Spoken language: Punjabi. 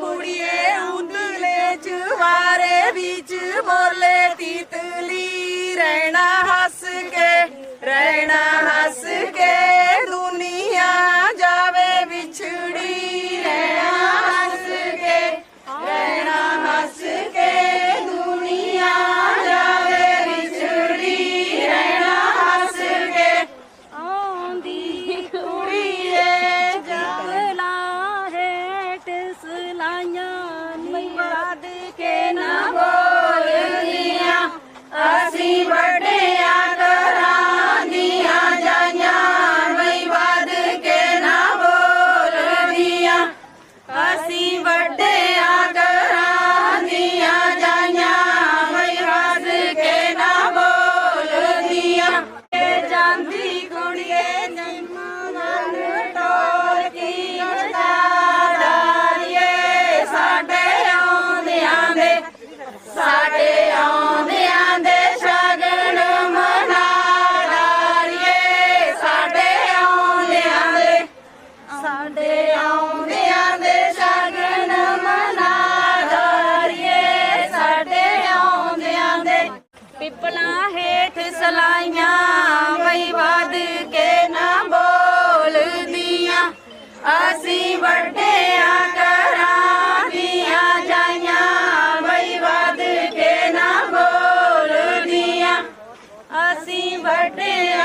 குடியே உந்துலே சுவாரே வீச்சு பொருளே தீத்துலீரணா हंसी बटे